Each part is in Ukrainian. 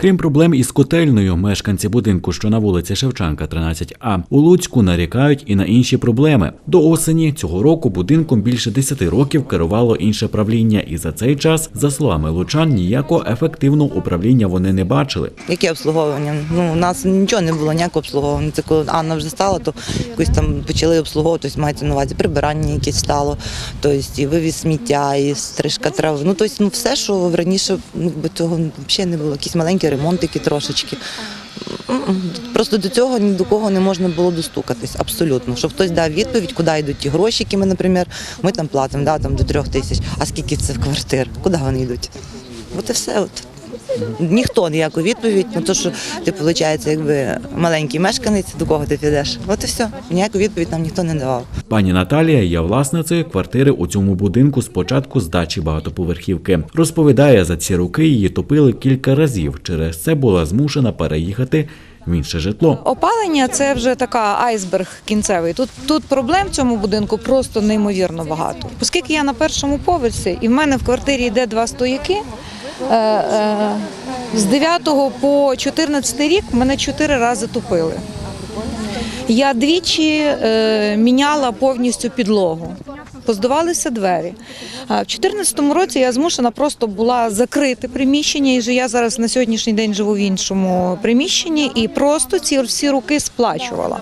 Крім проблем із котельною, мешканці будинку, що на вулиці Шевченка, 13А, у Луцьку нарікають і на інші проблеми. До осені цього року будинком більше 10 років керувало інше правління, і за цей час, за словами лучан, ніякого ефективного управління вони не бачили. Яке обслуговування? Ну, у нас нічого не було, ніякого обслуговування. Це коли Анна вже стала, то якось там почали обслуговувати, тобто мається на увазі прибирання якесь стало, тобто і вивіз сміття, і стрижка трав. Ну, тобто, ну, все, що раніше ну, якби цього взагалі не було. Якісь маленькі ремонтики трошечки. Просто до цього ні до кого не можна було достукатись, абсолютно. Щоб хтось дав відповідь, куди йдуть ті гроші, які ми, наприклад, ми там платимо да, там, до трьох тисяч. А скільки це в квартир? Куди вони йдуть? От і все. От. Ніхто ніяку відповідь, ну то що ти виходить, якби маленький мешканець, до кого ти підеш. От і все. Ніяку відповідь нам ніхто не давав. Пані Наталія є власницею квартири у цьому будинку з початку здачі багатоповерхівки. Розповідає, за ці роки її топили кілька разів. Через це була змушена переїхати в інше житло. Опалення це вже така айсберг кінцевий. Тут тут проблем в цьому будинку просто неймовірно багато. Оскільки я на першому поверсі, і в мене в квартирі йде два стояки. Е, е, З 9 по 14 рік мене чотири рази топили. Я двічі е, міняла повністю підлогу. Поздавалися двері. В 2014 році я змушена просто була закрити приміщення, і я зараз на сьогоднішній день живу в іншому приміщенні і просто ці всі роки сплачувала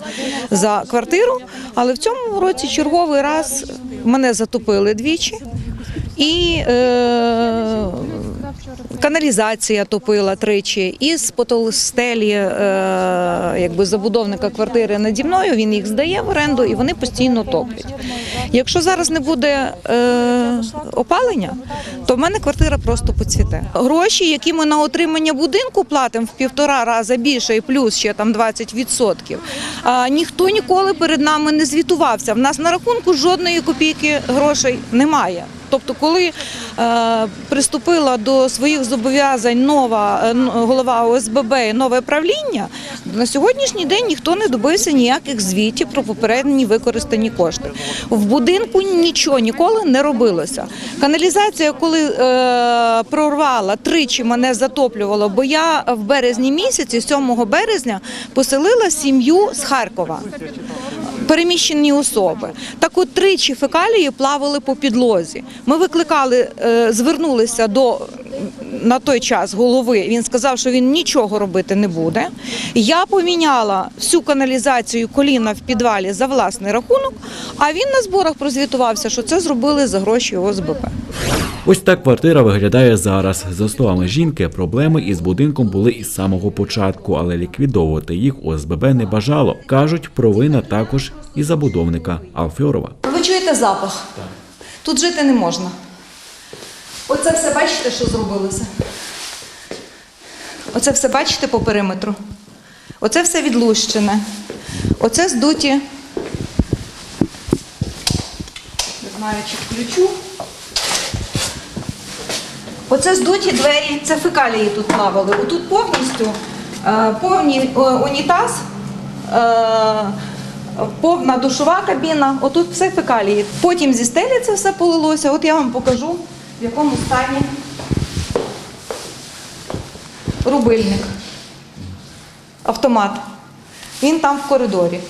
за квартиру. Але в цьому році черговий раз мене затопили двічі. І каналізація топила тричі, і з потолстелі е, якби забудовника квартири наді мною він їх здає в оренду і вони постійно топлять. Якщо зараз не буде е, опалення, то в мене квартира просто поцвіте. Гроші, які ми на отримання будинку платимо в півтора рази більше, і плюс ще там 20%, а, ніхто ніколи перед нами не звітувався. В нас на рахунку жодної копійки грошей немає. Тобто, коли е, приступила до своїх зобов'язань нова е, голова ОСББ і нове правління, на сьогоднішній день ніхто не добився ніяких звітів про попередні використані кошти. В будинку нічого ніколи не робилося. Каналізація, коли е, прорвала, тричі мене затоплювало, бо я в березні місяці, 7 березня, поселила сім'ю з Харкова переміщені особи. Так от тричі фекалії плавали по підлозі. Ми викликали, е, звернулися до на той час голови. Він сказав, що він нічого робити не буде. Я поміняла всю каналізацію коліна в підвалі за власний рахунок. А він на зборах прозвітувався, що це зробили за гроші ОСББ. Ось так квартира виглядає зараз. За словами жінки, проблеми із будинком були із самого початку, але ліквідовувати їх ОСББ не бажало. кажуть, провина також і забудовника Алфьорова. Ви чуєте запах? Тут жити не можна. Оце все бачите, що зробилося? Оце все бачите по периметру? Оце все відлущене. Оце здуті. Не знаю, чи включу. Оце здуті двері, це фекалії тут плавали. Отут повністю е, повний е, унітаз, е, повна душова кабіна, отут все фекалії. Потім зі стелі це все полилося. От я вам покажу, в якому стані рубильник, автомат. Він там в коридорі.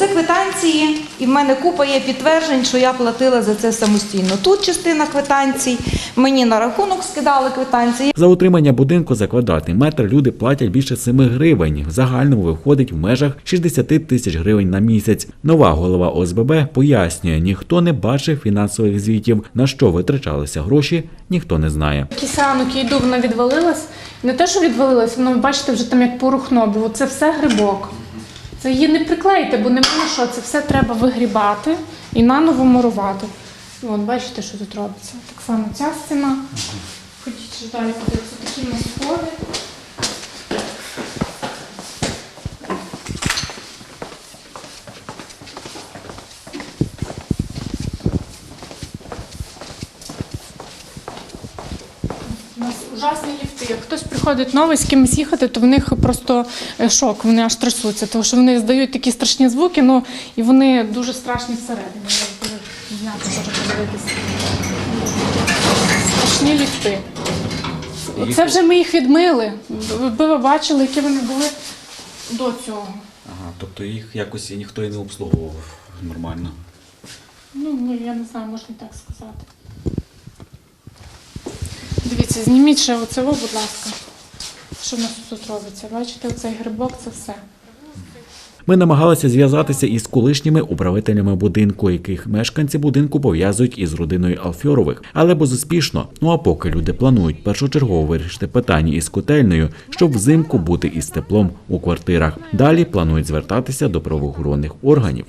Оце квитанції, і в мене купа є підтверджень, що я платила за це самостійно. Тут частина квитанцій, мені на рахунок скидали квитанції. За утримання будинку за квадратний метр люди платять більше 7 гривень. В загальному виходить в межах 60 тисяч гривень на місяць. Нова голова ОСББ пояснює, ніхто не бачив фінансових звітів, на що витрачалися гроші, ніхто не знає. Кисянок я йду, вона відвалилась. Не те, що відвалилась, воно бачите, вже там як порухно, бо це все грибок. Це її не приклеїти, бо немає що, це все треба вигрібати і наново мурувати. Вон, бачите, що тут робиться. Так само ця стіна. Ходіть ще далі подивитися, такі нас сходи. Ужасні ліфти. Як хтось приходить новий з кимось їхати, то в них просто е, шок, вони аж трясуться, тому що вони здають такі страшні звуки, ну і вони дуже страшні всередині. Я може подивитися. Страшні ліфти. Це вже ми їх відмили. Ви ви бачили, які вони були до цього. Ага, тобто їх якось і ніхто і не обслуговував нормально. Ну, ну, я не знаю, можна і так сказати. Дивіться, зніміть ще оце, будь ласка. Що в нас тут робиться? Бачите, оцей грибок це все. Ми намагалися зв'язатися із колишніми управителями будинку, яких мешканці будинку пов'язують із родиною Алфьорових, але безуспішно. Ну а поки люди планують першочергово вирішити питання із котельнею, щоб взимку бути із теплом у квартирах. Далі планують звертатися до правоохоронних органів.